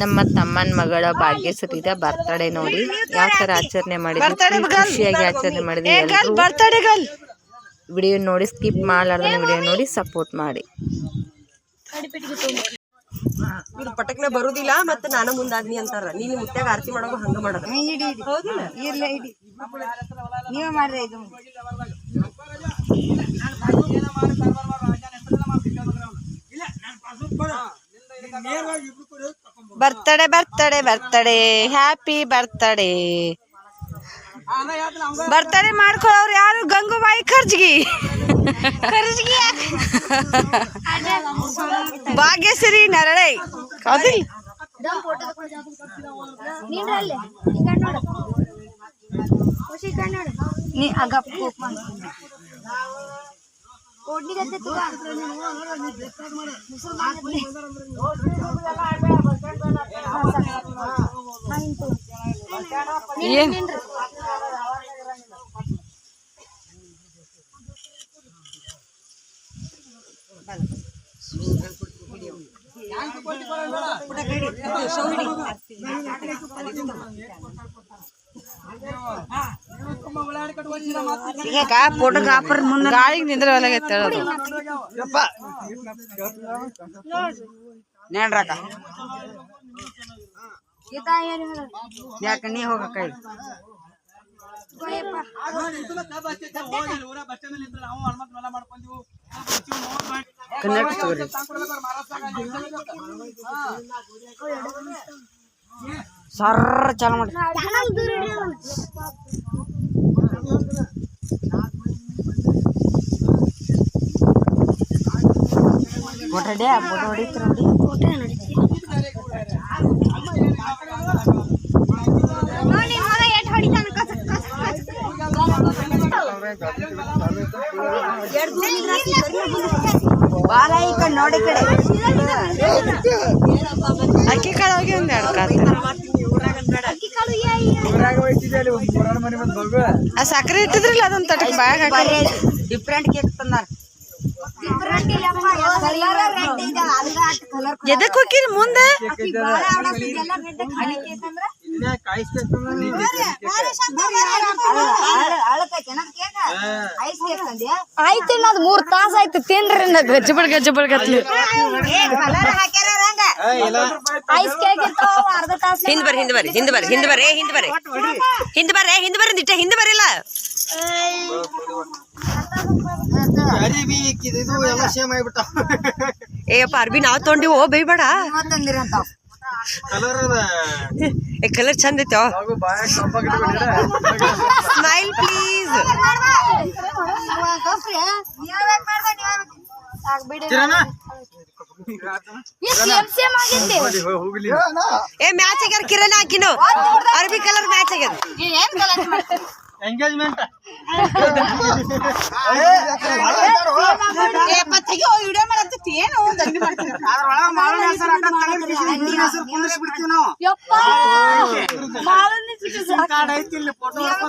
ನಮ್ಮ ತಮ್ಮನ ಮಗಳ ಭಾಗ್ಯಶ್ರೀದ ಬರ್ತಡೇ ನೋಡಿ. ಯಾವ ತರ ಆಚರಣೆ ಮಾಡಿದ್ರು? ಖುಷಿಯಾಗಿ ಆಚರಣೆ ಮಾಡಿದ್ರು ವಿಡಿಯೋ ನೋಡಿ ಸ್ಕಿಪ್ ಮಾಡಲಾರ್ದ ವಿಡಿಯೋ ನೋಡಿ ಸಪೋರ್ಟ್ ಮಾಡಿ. ಇವ್ರು ಪಟಕ್ನೆ ಬರುದಿಲ್ಲ ಮತ್ತೆ ನಾನು ಮುಂದಾದ್ನಿ ಅಂತಾರ. ನೀನು ಮುತ್ತಾಗ ಆರತಿ ಮಾಡೋದು ಹಂಗ ಮಾಡೋದು. ಹೌದಿಲ್ಲ? ಇರ್ಲಿ ಇಡಿ. ನೀವೇ ಮಾಡ್ರಿ ಇದು birthday birthday birthday happy birthday birthday ಮಾಡ್ಕೊಳ್ಳೋರು ಯಾರು? ಗಂಗೂಬಾಯಿ ಖರ್ಜ್ಗಿ. ಖರ್ಜ್ಗಿ ಭಾಗ್ಯಶ್ರೀ ನರಳೆ. ಹೌದಿಲ್ಲ ನೀ ಆಗ ಏನ್? ಈಗ ಫೋಟೋಗ್ರಾಫರ್ ಮುಂದೆ ಗಾಳಿಗೆ ನಿಂದ್ರೆ ಒಳಗೈತೆ ಹೇಳೋದು. ನೇಣ್ರಕ್ಕ ಯಾಕ ನೀ ಹೋಗ ಕೈ ಕನ್ನಡ ತಗೋರಿ ಚಾಲು ಮಾಡಿ ಫೋಟೋ ಫೋಟೋ ಹೊಡಿತೀರ ನೋಡಿ ಬಾಲ ಈ ಕಡೆ ನೋಡಿ ಕಡೆ. ಅಕ್ಕಿ ಕಾಳು ಹೋಗಿ ಒಂದ್ ಆ ಸಕ್ಕರೆ ಇಟ್ಟಿದ್ರಲ್ಲ ಅದೊಂದ್ ತಟಕ್ ಬಾಯಾಗ ಡಿಫ್ರೆಂಟ್ ಕೇಕ್ ತಂದಾರ. ಎದಕ್ ಹೋಗಿರಿ ಮುಂದೆ? ಆಯ್ತು ಇನ್ನೊಂದ್ ಮೂರ್ ತಾಸ ಆಯ್ತು ತಿನ್ರಿ ಗಜ್ಜಬಳ ಗಜ್ಜಬಳ ಗತ್ಲಿ. ಐಸ್ ಕೇಕ್ ಅರ್ಧ ತಾಸ ಹಿಂದ್ ಬರ್ರಿ ಹಿಂದ್ ಬರ್ರಿ ಹಿಂದ್ ಬರ್ರಿ ಹಿಂದ್ ಬರ್ರಿ ಹಿಂದ್ ಬರ್ರಿ. ಹಿಂದ್ ಬರ್ರಿ ಹಿಂದ್ ಬರ್ರಿ ದಿಟ್ಟ ಹಿಂದ್ ಬರಿಲ್ಲ ಏ ಏಯಪ್ಪ ಅರ್ಬಿ ನಾವ್ ತೊಗೊಂಡಿವೋ ಬೈಬೇಡ ಕಲರ್ ಅದ. ಏ ಕಲರ್ ಚಂದ ಐತೋ ಹಾಗೂ ಬಾಯ ಕಂಪಾಗಿಟ್ಕೊಂಡಿರ smile please Kiran same same ಆಗೈತಿ ಹೋಗ್ಲಿ. ಏ ಮ್ಯಾಚ್ ಆಗ್ಯಾರ ಕಿರಣ್ ಹಾಕಿನು. ಅರ್ಬಿ ಕಲರ್ ಮ್ಯಾಚ್ ಆಗ್ಯದ. ಎಂಗೇಜ್ಮೆಂಟ್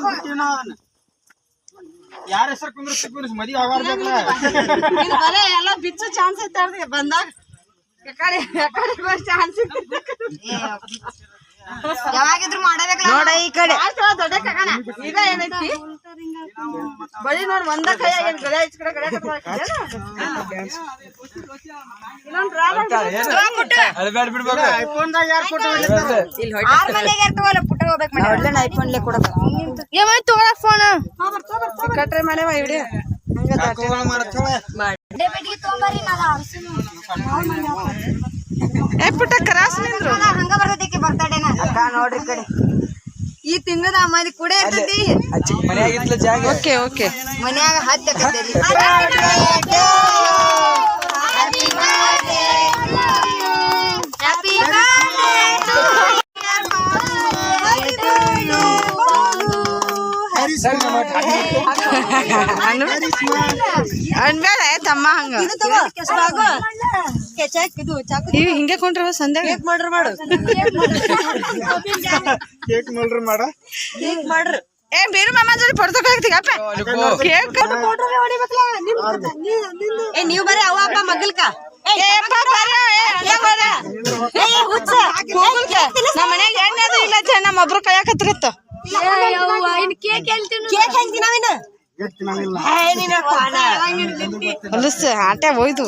ಬಿಟ್ಟಿವಿ ಅದನ್ನ. ಯಾರ ಹೆಸರು ಕುಂದ್ರಸ್ತಿ ಕುಂದ್ರಸ್? ಮದಿ ಆಗಾರ್ಬೇಕಲ್ಲ ಎಲ್ಲ ಬಿಚ್ಚು ಚಾನ್ಸ್ ಐತೆ ಬಂದಾಗ ಚಾನ್ಸ್ ಯಾವಾಗಿದ್ರು ಮಾಡಬೇಕಲ್ಲ ನೋಡ ಈ ಕಡೆ. ದೊಡ್ಡ ಕಗಣ ಈಗ ಏನೈತಿ? ಬಳಿ ನೋಡ್ ಒಂದ ಕೈ ಕಡೆ ಐಫೋನ್ದಾಗ ಯಾರು ಫೋಟೋ ಆರ್ ಮನೆಗೆ ಇರ್ತವಲ್ಲ ಪುಟ್ಟ ಹೋಗ್ಬೇಕು ಮಾಡಿ ಒಳ್ಳೆ ಐಫೋನ್ಲೆ ಕೊಡಕ ಏಮಾಯ್ತು ತಗೋಳ ಫೋನ್ ಕಟ್ರೆ ಮಾಡೇವ ವಿಡಿಯೋ ಮಾಡ್ತಾಳೆ? ಡೆಬಿಟ್ಗೆ ತೊಗೊಂಬರಿ ನಾದ ಏ ಪುಟ್ಟ ಕ್ರಾಸ್ ನಿಂದ್ರು. ಹಂಗ ಬರ್ತೈತಿ ಬರ್ತಡೇನ ಅಕ್ಕ ನೋಡ್ರಿ ಈ ಕಡೆ. ಈ ತಿಂಗದ ಅಮ್ಮದಿ ಕೂಡ ಇರ್ತೈತಿ. ಮನೆಯಾಗಿತ್ಲ ಜಾಗ. Okay okay. ಮನ್ಯಾಗ ಹತ್ತಿ ಕತ್ತೈತಿ ಅನ್ಬೇಡ ತಮ್ಮ ಹಂಗ. ಇವ್ ಹಿಂಗೆ ಕೊಂಡ್ರವ ಸಂಧ್ಯಾಗ. ಕೇಕ್ ಮಾಡ್ರಿ ಮಾಡು. ಕೇಕ್ ಮಾಡ್ರ ಮಾಡ. ಕೇಕ್ ಮಾಡ್ರ ಏ ಬೇರೆ ಮಾಮ ಜೊತೆ ಫೋಟೋ ತಗೊಳಕ್ತಿಗಪ್ಪ ಕೇಕ್ ಏ ನೀವ್ ಬರೀ ಅವ ಅಪ್ಪ ಮಗಲ್ಕ ನಮ್ಮ ಮನ್ಯಾಗ ಎಣ್ಣೆ ಅದು ಇಲ್ಲ ಚೆ ನಮ್ಮ ಒಬ್ರು ಕೈಯಾಕತ್ರಿತ್ತ ಕೇಕ್ ಹೇಳ್ತೀನಿ ಕೇಕ್ ಹೊಲಸ್ ಆಟ ಹೋಯ್ತು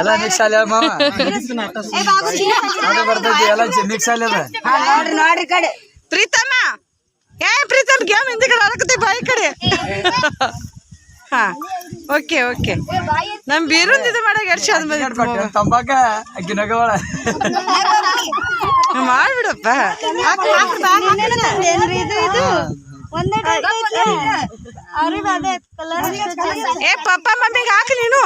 ಎಲ್ಲ ಮಿಕ್ಸ್ ಆಲ್ಯ ಮಾಮ ಅದು ಬರ್ತೈತಿ ಎಲ್ಲ ಮಿಕ್ಸ್ ಆಲ್ಯದ ನೋಡ್ರಿ ಕಡೆ. ಪ್ರೀತಮ್ಮ ಏ ಪ್ರೀತಮ್ ಗೇಮ್ ಹಿಂದಿಗಡೆ ಆಡಕತ್ತಿ ಬಾಯಿ ಕಡೆ. ಹಾ ಓಕೆ ಓಕೆ. ನಮ್ ಬೀರುಂದ್ ಇದು ಮಾಡಾಗ ಎಡ್ಸಿ ಆದ್ಮೇಲೆ ತಂಬಾಕ ಅಕ್ಕಿ ನಗವಳ. ಮಾಡ್ಬಿಡಪ್ಪ. ಏ ಪಪ್ಪ ಮಮ್ಮಿಗೆ ಹಾಕು ನೀನು.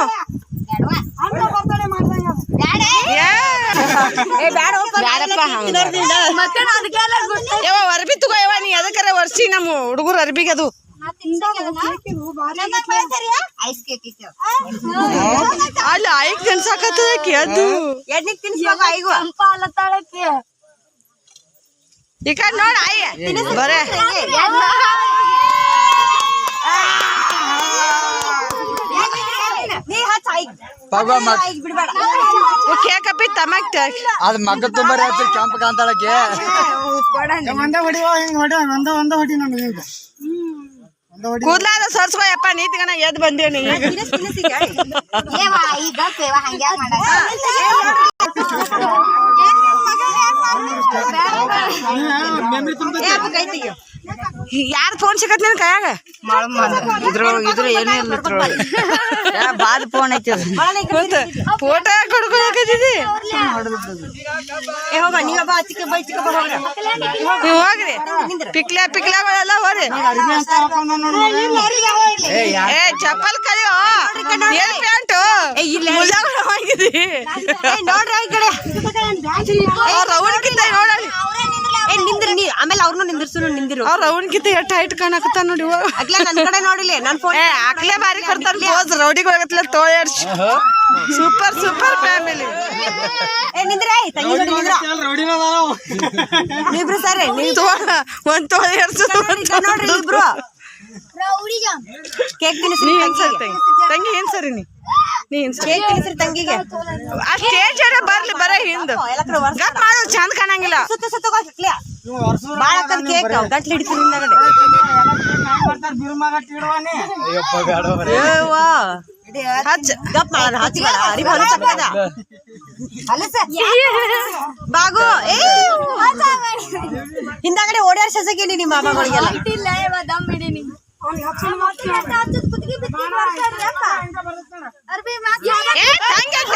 ಅರ್ಬಿ ತಗೋ ನೀ ಅದಕ್ಕಾರ ಒರ್ಸಿ ನಮ್ಮ ಹುಡುಗರು ಅರ್ಬಿಗೆ ಅದು. ಐಸ್ ಕೇಕ್ ಇತ್ತು ಅಲ್ಲ ಐಕ್ ತಿನ್ಸಾಕತ್ತದ ಅದು. ಎಣ್ಣೆ ತಿನ್ಸ್ಬೇಕು ಐಗು ಈ ಕಡೆ ನೋಡ ಆಯ್ ಬರೇ ನೀ ಹಚ್ಚ ಐಗ್ ಪಾಪ ಮಕ್ ಐಗ್ ಬಿಡ್ಬೇಡ ಕೇಕ್ ಅಪ್ಪಿ ತಮಕ್ ಅದ್ ಮಕ್ಕ ತುಂಬಾ ರಾತ್ರಿ ಕೆಂಪ ಕಾಂತಾಳಕ್ಕೆ ಒಂದ ಹೊಡಿವ ಹಿಂಗ್ ಹೊಡಿ ಒಂದ ಒಂದ ಹೊಡಿ ನನಗೆ ಹಿಂಗ ಕೂದ್ಲಾದ ಸರ್ಸ್ಕೋ ಯಪ್ಪ ನೀತಿಗನ ಎದ್ ಬಂದೇವ್ ನೀ ತಿನ್ನಿಸ್ ತಿನ್ನಿಸ್ ಈಗ ಏವಾ ಈಗ ಪೇವ ಹಂಗ್ಯಾ ಮಾಡ ಮೆಮ್ರಿ ತುಂಬ ಏ ಅಪ್ಪ ಕೈ ತೆಗಿಯೋ ಯಾರ್ ಫೋನ್ ಸಿಗತ್ ನಿನ್ ಕೈಯಾಗ? ಇದ್ರ ಇದ್ರ ಏನೂ ಇಲ್ಲ ಬಾದ ಫೋನ್ ಐತಿ. ಫೋಟೋ ಕೊಡ್ಕೊಳಕತ್ತಿದಿ ಏ ಹೋಗ ನೀವೊಬ್ಬ ಚಿಕ್ಕ ಬೈ ಚಿಕ್ಕ ಬೈ ಹೋಗ್ರ. ನೀವ್ ಹೋಗ್ರಿ. ಪಿಕ್ಲೆ ಪಿಕ್ಲೆಗಳೆಲ್ಲ ಹೋರಿ ಏ ಚಪ್ಪಲ್ ಕಲಿಯೋ ಏನ್ ಪ್ಯಾಂಟು? ಹೋಗಿದಿ ನೋಡ್ರಿ ಈ ಕಡೆ. ಅವ್ರ ನೋಡಲಿ ಏ ನಿಂದ್ರಿ ನೀ ಆಮೇಲೆ ಅವ್ರನ್ನು ನಿಂದಿರ್ಸು ನಿಂದಿರು. ಅವ್ರ ರೌಂಡ್ಕಿಂತ ಎಷ್ಟು ಹೈಟ್ ಕಾಣಕತ್ತ ನೋಡಿ. ಅಗ್ಲ ನನ್ ಕಡೆ ನೋಡಿಲಿ ನನ್ ಫೋನ್ ಏ ಆಕ್ಲೆ ಬಾರಿ ಕೊಡ್ತಾರ ಪೋಸ್ ರೌಡಿಗೆ ಹೋಗತ್ಲ ತೋಯರ್ಸ್ ಸೂಪರ್ ಸೂಪರ್ ಫ್ಯಾಮಿಲಿ ಏ ನಿಂದ್ರೆ ತಂಗಿ ಜೋಡಿ ನಿಂದ್ರ. ನೀವಿಬ್ರು ಸರಿ ನೀವ್ ತೋ ಒಂದ್ ತೋಯರ್ಸ್ ನೋಡ್ರಿ ಇಬ್ರು. ಕೇಕ್ ತಿನ್ನಿಸ್ರಿ ಸರಿ ತಂಗಿ? ತಂಗಿ ಏನ್ ಸರಿ ನೀ? ನೀ ಏನ್ ಸರಿ? ಕೇಕ್ ತಿನ್ನಿಸ್ರಿ ತಂಗಿಗೆ. ಆ ಸ್ಟೇಜ್ ಬರ್ಲಿ ಬರ ಹಿಂದ್. ಗಪ್ ಚಂದ ಕಾಣಂಗಿಲ್ಲ. ಸುತ್ತ ಸುತ್ತ ಬಾಳ ಕೇಕ್ ಗಂಟ್ಲು ಹಿಡಿತೀನಿ ಹಿಂದಗಡೆ. ಹಚ್ಚ. ಗಪ್ ಬಾಗು. ಏ. ಹಿಂದಗಡೆ ಓಡ್ಯಾರ ಸಸಗೇನಿ ನಿಮ್ಮ ಮಾಮಗಳಿಗೆಲ್ಲ? ಏ ತಂಗಿ ಅಕ್ಕ.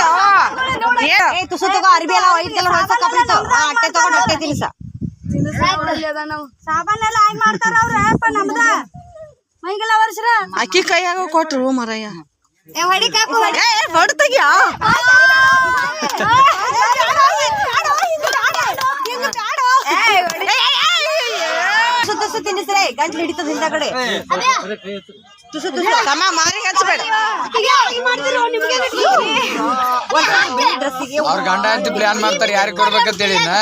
ಏ, ಏ ತುಸು ತಗೋ ಅರ್ಬಿ ಎಲ್ಲ ಒಯ್ದೆಲ್ಲ ಹೊಲಸಕ್ಕ ಬಿಡ್ತು ಆ ಅಟ್ಟೆ ತಗೊಂಡು ಅಟ್ಟೆ ತಿನ್ಸ ಸಾಬಾನೆಲ್ಲ ಆಯ್ ಮಾಡ್ತಾರ ಅವ್ರ ನಮ್ದ ಮೈಗೆಲ್ಲ ವರ್ಷರ ಅಕ್ಕಿ ಕೈಯಾಗ ಕೊಟ್ರು ಮರಯ್ಯ ಏ ಹೊಡಿ ಕಾಕು ಏ ಏ, ಹೊಡ್ ತೆಗಿಯ ತುಸು ತುಸು ತಿನ್ನಿಸ್ರೆ ಗಂಟ್ಲು ಹಿಡಿತದ ಹಿಂದಗಡೆ ತುಸು ತುಸು ತಮ್ಮ ಮಾರಿ ಹಚ್ಚಬೇಡ ಡ್ರೆಸ್ಸಿಗೆ ಅವ್ರ ಗಂಡ ಅಂತ ಪ್ಲಾನ್ ಮಾಡ್ತಾರೆ ಯಾರಿಗ್ ಕೊಡ್ಬೇಕಂತ ಹೇಳಿ ಹಾ.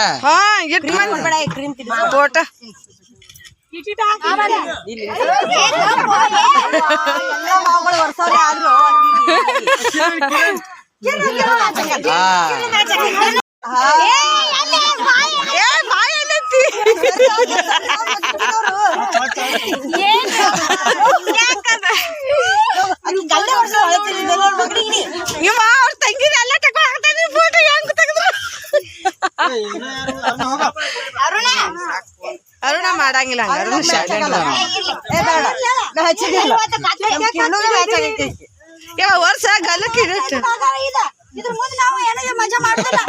ಬೇಡ ಕ್ರೀಮ್ ಫೋಟೋ ಆದ್ರೂ ಅರುಣ ಮಾಡಂಗಿಲ್ಲ ಅರುಣ ಶಾಲೆ ವರ್ಷ ಗಲ್ಲಕ್ಕೆ ಇರುತ್ತೆ ಇದ್ರ ಮುಂದೆ ನಾವು ಏನೋ ಮಜಾ ಮಾಡ್ತಿಲ್ಲ.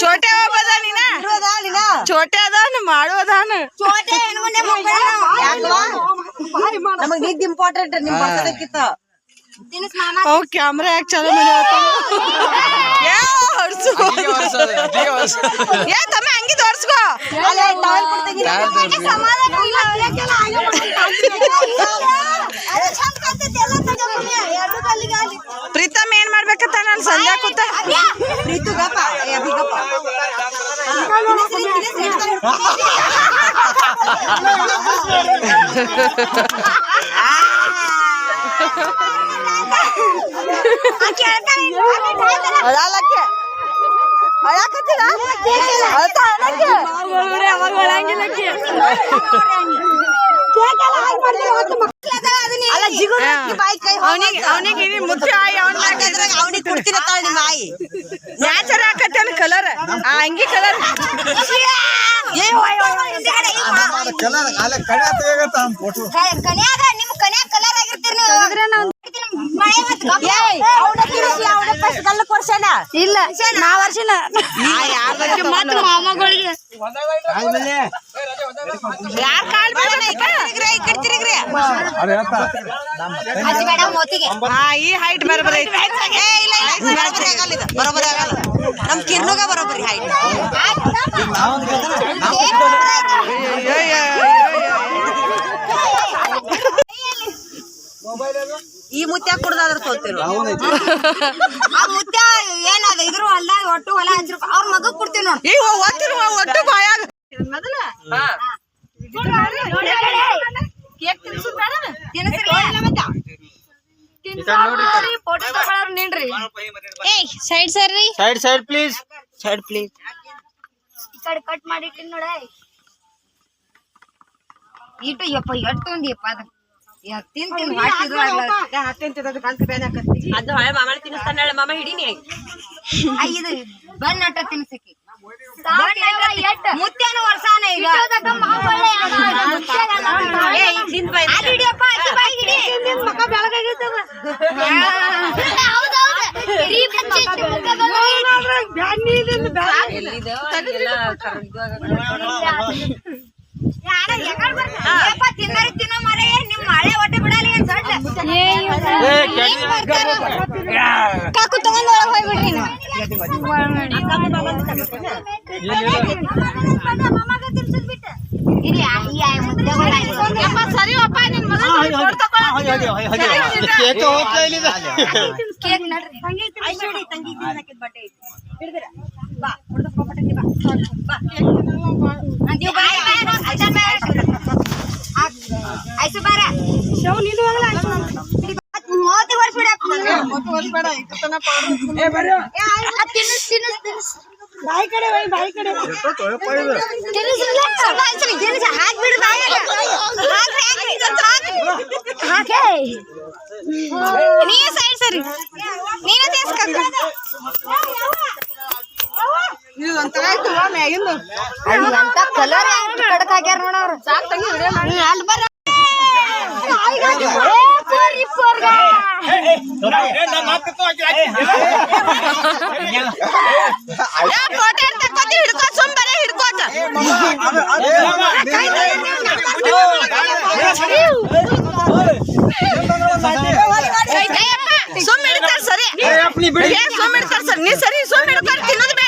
ಚೋಟೆ ಹೋಗೋದ ನೀನ? ಚೋಟೆ ಅದಾನ ಮಾಡೋದಾನ? ನಮಗ್ ನಿದ್ದೆ ಇಂಪಾರ್ಟೆಂಟ್ ನಿಮ್ ಬರ್ಸೋದಕ್ಕಿಂತ ಅವ್ ಕ್ಯಾಮ್ರಾ ಯಾಕೆ ಚಲೋ ಮಾಡಿ ತೋರಿಸು ಏ ತಮ್ಮ ಅಂಗಿ ತೋರಿಸ್ಕೋ ಪ್ರೀತಮ್ ಏನ್ ಮಾಡ್ಬೇಕತ್ತ ನಾನು ಸಂಜೆ ಕೂತ ಪ್ರೀತು ಗಪ್ಪ ಅಭಿಗಪ್ಪ ಅಳಲಕ್ಕೆ ಅಳಾಕತ್ತಿಲ್ಲ ಅಳ್ತಾ ಅಳಕ್ಕೆ ಅಲ್ಲ ಜಿಗುರು ಬಾಯಿ ಕೈ ಅವನಿಗೆ ಅವನಿಗೆ ಮುಚ್ಚ ಅವನಿಗೆ ಕೊಡ್ತೀನಿ ತಾಳ ನಿಮ್ಮ ಆಯಿ? ನ್ಯಾಚರ್ ಹಾಕತ್ತೇನ ಕಲರ್ ಆ ಅಂಗಿ ಕಲರ್ ಕಲರ್ ಅಲ್ಲ ಕಡೆ ತೆಗತ್ತ ಫೋಟೋ ಕನ್ಯಾಗ ನಿಮ್ ಕನ್ಯಾ ಕಲರ್ ಆಗಿರ್ತೀರಿ ಕೊರ್ಸನ ಇಲ್ಲ ನಾ ವರ್ಷನ? ಮತ್ತ ಮಾಮಗಳಿಗೆ? ಯಾರ್ ಕಾಲ್ ಈ ಹೈಟ್ ಬರಬರ ಆಗಲ್ಲ ಇದು. ಬರೋಬ್ಬರಿ ಆಗಲ್ಲ. ನಮ್ ಕಿರ್ನುಗ ಅಯ್ಯೋ, ಅಯ್ಯೋ, ಅಯ್ಯೋ, ಈ ಮುತ್ಯ ಕುಡ್ದಾದ್ರ ಸೋತಿರು ಆ ಮುತ್ಯ ಏನದ ಇದ್ರು ಹೊಲ ಒಟ್ಟು ಹೊಲ ಹಚ್ಚಿರ್ ಅವ್ರ ಮಗ ಕೊಡ್ತೀವಿ ನೋಡಿ. ಈ ಒತ್ತಿರು ಒಟ್ಟು ಬಾಯಾಗ. ಫೋಟೋ ತಗೊಳಾರ ನಿನ್ರಿ. ಏಯ್ side ಸರ್ರಿ. Side side please side please ಈ ಕಡೆ ಕಟ್ ಮಾಡಿಟ್ಟಿನ್ ನೋಡ. ಇಟ್ಟು ಯಪ್ಪ ಎಟ್ಟು ಒಂದಿಯಪ್ಪ ಅದ. ತಿನ್ ತಿನ್ ಹಾಕಿದ್ರು ಅದು ಹಳೆ ಮಾಮ ತಿನ್ನಿಸ್ತಾನ ಮಾಮ ಹಿಡೀನಿ. ಇದು ಬಣ್ಣ ಅಟ್ಟ ತಿನ್ಸಕ್ಕೆ. ಮುತ್ಯಾನ ವರ್ಷಾನ ಈಗ. ಅಲ್ಲಿ ಕಾಕು ತಗೊಂಡ್ ಒಳಗ್ ಹೋಗ್ಬಿಡ್ರಿ ಸರಿ ಅಪ್ಪ ನಿನ್ ಮಗ ಕೇಕ ನಡ್ರಿ. ಅಂತೀವ್ ಬಾಯ್, ಬಾಯ್, ನೋಡ್, ಅಜ್ಜನ್ ಬಾಯ್ ಹಾಕ್. ಆಯ್ಸು ಬಾರ. ಮತ್ತ್ ಮೂವತ್ತು ವರ್ಷ ಬಿಡಪ್ಪ ನೀನು. ಆ, ತಿನ್ನಿಸ್, ತಿನ್ನಿಸ್, ತಿನ್ನಿಸ್. ತಿನ್ನಿಸ್ರಲ್ಲ? ಸುಮ್ನೆ ಆಯ್ಸ್ರಿ, ತಿನ್ನಿಸ್, ಹಾಕ್ಬಿಡು ಬಾಯಾಗ. ಹಾಕ್ರಿ, ಹಾಕ್ರಿ, ಸ್ವಲ್ಪ ಹಾಕ್ರಿ. ನೀ ಸೈಡ್ ಸರಿ ನೀನ ತಿನ್ಸ್ಕಕ್ಕ ಅಂತ ಕಲರ್ ಕಡಕ್ ಹಾಕ್ಯಾರ ಅಲ್ಲಿ ಹಿಡ್ಕೊತಿ ಹಿಡ್ಕೊ ಸುಮ್ ಬರೇ ಹಿಡ್ಕೋತ ಸುಮ್ ಹಿಡ್ತಾರ ಸರಿ ನೀ ಬಿಡಿ ಏ ಸುಮ್ ಹಿಡ್ತಾರ ಸರಿ ನೀ ಸರಿ ಸುಮ್ ಹಿಡ್ಕೊತ ತಿನ್ನೋದು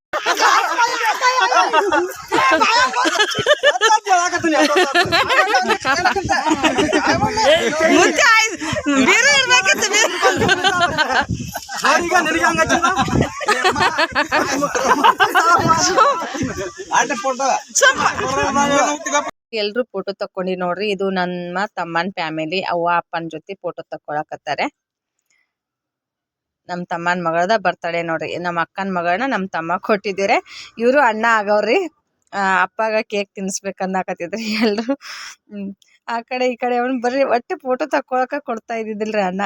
ಎಲ್ರು ಫೋಟೋ ತಕ್ಕೊಂಡಿ ನೋಡ್ರಿ ಇದು ನಮ್ಮ ತಮ್ಮನ್ ಫ್ಯಾಮಿಲಿ ಅವ್ವ ಅಪ್ಪನ ಜೊತೆ ಫೋಟೋ ತಕ್ಕೊಳಕತ್ತಾರೆ. ನಮ್ಮ ತಮ್ಮನ ಮಗಳದ ಬರ್ತಡೇ ನೋಡ್ರಿ. ನಮ್ಮ ಅಕ್ಕನ ಮಗಳನ್ನ ನಮ್ಮ ತಮ್ಮ ಕೊಟ್ಟಿದ್ದೀರಿ. ಇವರು ಅಣ್ಣ ಆಗವ್ರಿ. ಅಪ್ಪಾಗ ಕೇಕ್ ತಿನ್ಸ್ಬೇಕನ್ನಾಕತ್ತಿದ್ರಿ ಎಲ್ಲರೂ ಆ ಕಡೆ ಈ ಕಡೆ ಅವ್ನು ಬರ್ರಿ, ಒಟ್ಟು ಫೋಟೋ ತಕ್ಕೊಳಕ ಕೊಡ್ತಾ ಇದ್ದಿದ್ದಿಲ್ರಿ ಅಣ್ಣ.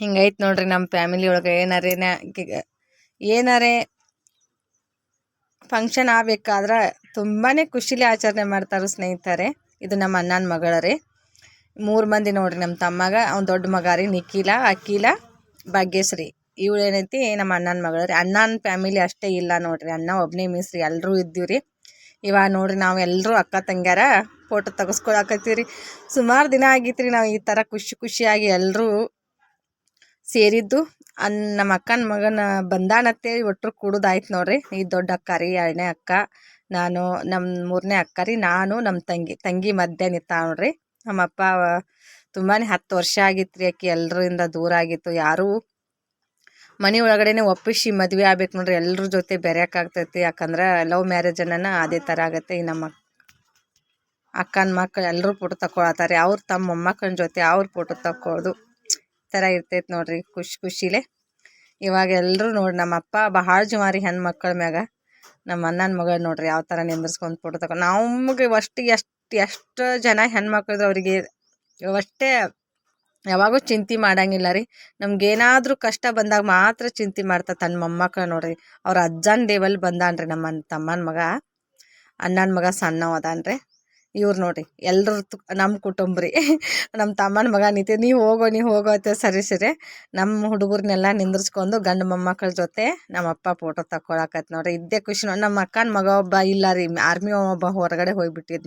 ಹಿಂಗೈತ್ ನೋಡ್ರಿ ನಮ್ಮ ಫ್ಯಾಮಿಲಿ ಒಳಗೆ. ಏನಾರೇ ಏನಾರೇ ಫಂಕ್ಷನ್ ಆಗ್ಬೇಕಾದ್ರೆ ತುಂಬಾ ಖುಷಿಲಿ ಆಚರಣೆ ಮಾಡ್ತಾರೆ ಸ್ನೇಹಿತರೆ. ಇದು ನಮ್ಮ ಅಣ್ಣನ ಮಗಳ ರೀ. ಮೂರು ಮಂದಿ ನೋಡ್ರಿ ನಮ್ಮ ತಮ್ಮಗ, ಅವ್ನ ದೊಡ್ಡ ಮಗ ರೀ ನಿಖಿಲ, ಅಖಿಲ, ಭಾಗ್ಯಶ್ರೀ. ಇವಳು ಏನೈತಿ, ನಮ್ಮ ಅಣ್ಣನ ಮಗಳು ರೀ. ಅಣ್ಣನ ಫ್ಯಾಮಿಲಿ ಅಷ್ಟೇ ಇಲ್ಲ ನೋಡ್ರಿ. ಅಣ್ಣ ಒಬ್ಬನೇ ಮಿಸ್ ರೀ. ಎಲ್ಲರೂ ಇದ್ದೀವಿ ಇವಾಗ ನೋಡ್ರಿ ನಾವು ಎಲ್ಲರೂ ಅಕ್ಕ ತಂಗ್ಯಾರ ಫೋಟೋ ತೆಗೆಸ್ಕೊಳಕತ್ತೀವಿ ರೀ ಸುಮಾರು ದಿನ ಆಗಿತ್ತು ರೀ ನಾವು ಈ ಥರ ಖುಷಿ ಖುಷಿಯಾಗಿ ಎಲ್ಲರೂ ಸೇರಿದ್ದು. ಅನ್ ನಮ್ಮ ಅಕ್ಕನ ಮಗನ ಬಂದಾನತ್ತೇಳಿ ಒಟ್ಟರು ಕೂಡುದಾಯ್ತು ನೋಡ್ರಿ. ಈ ದೊಡ್ಡ ಅಕ್ಕ ರೀ, ಎರಡನೇ ಅಕ್ಕ. ನಾನು ನಮ್ಮ ಮೂರನೇ ಅಕ್ಕ ರೀ. ನಾನು ನಮ್ಮ ತಂಗಿ. ತಂಗಿ ಮಧ್ಯ ಇತ್ತ ನೋಡ್ರಿ. ನಮ್ಮಪ್ಪ ತುಂಬಾ ಹತ್ತು ವರ್ಷ ಆಗಿತ್ತು ರೀ ಆಕೆ ಎಲ್ಲರಿಂದ ದೂರ ಆಗಿತ್ತು. ಯಾರೂ ಮನೆ ಒಳಗಡೆನೆ ಒಪ್ಪಿಸಿ ಮದುವೆ ಆಗ್ಬೇಕು ನೋಡ್ರಿ ಎಲ್ಲರ ಜೊತೆ ಬೆರೆಯೋಕ್ಕಾಗ್ತೈತಿ ಯಾಕಂದ್ರೆ ಲವ್ ಮ್ಯಾರೇಜ್ ಅನ್ನನ ಅದೇ ಥರ ಆಗತ್ತೆ ಈ ನಮ್ಮ ಅಕ್ಕನ ಮಕ್ಕಳು ಎಲ್ಲರೂ ಫೋಟೋ ತಗೊಳತ್ತಾರೆ ಅವ್ರು ತಮ್ಮ ಮೊಮ್ಮಕ್ಕಳ ಜೊತೆ ಅವ್ರ ಫೋಟೋ ತಕ್ಕೊಳ್ಳೋದು ಈ ಥರ ಇರ್ತೈತೆ ನೋಡ್ರಿ, ಖುಷಿ ಖುಷಿಲೇ. ಇವಾಗ ಎಲ್ಲರೂ ನೋಡಿ ನಮ್ಮ ಅಪ್ಪ ಭಾಳ ಜುಮಾರಿ ಹೆಣ್ಮಕ್ಳ ಮ್ಯಾಗ ನಮ್ಮ ಅಣ್ಣನ ಮಗಳು ನೋಡ್ರಿ, ಯಾವ ಥರ ನಿಂದ್ರಿಸ್ಕೊಂಡು ಫೋಟೋ ತಗೊಂಡು ನಮಗೆ ಅಷ್ಟು ಎಷ್ಟು ಎಷ್ಟು ಜನ ಹೆಣ್ಮಕ್ಳಿದ್ರು ಅವರಿಗೆ ಅಷ್ಟೇ ಯಾವಾಗೂ ಚಿಂತೆ ಮಾಡಂಗಿಲ್ಲ ರೀ. ನಮ್ಗೇನಾದರೂ ಕಷ್ಟ ಬಂದಾಗ ಮಾತ್ರ ಚಿಂತೆ ಮಾಡ್ತಾ ತನ್ನ ಮೊಮ್ಮಕ್ಳು ನೋಡ್ರಿ. ಅವ್ರ ಅಜ್ಜನ ಲೆವೆಲ್ ಬಂದಾನ್ರಿ ನಮ್ಮ ತಮ್ಮನ ಮಗ. ಅಣ್ಣನ ಮಗ ಸಣ್ಣವ ಅದಾನ್ರಿ ಇವ್ರು ನೋಡ್ರಿ ಎಲ್ಲರೂ ನಮ್ಮ ಕುಟುಂಬ ರೀ. ನಮ್ಮ ತಮ್ಮನ ಮಗ ನಿಂತಿ ನೀ ಹೋಗೋ ನೀ ಹೋಗೋ ಅಂತ ಸರಿ ಸರಿ. ನಮ್ಮ ಹುಡುಗರ್ನೆಲ್ಲ ನಿಂದ್ರಿಸ್ಕೊಂಡು ಗಂಡು ಮೊಮ್ಮಕ್ಕಳ ಜೊತೆ ನಮ್ಮ ಅಪ್ಪ ಫೋಟೋ ತಕೊಳಕತ್ ನೋಡ್ರಿ. ಇದ್ದೇ ಖುಷಿ ನೋಡಿ ನಮ್ಮ ಅಕ್ಕನ ಮಗ ಒಬ್ಬ ಇಲ್ಲ ರೀ. ಆರ್ಮಿ ಒಬ್ಬ ಹೊರಗಡೆ ಹೋಗ್ಬಿಟ್ಟಿದ್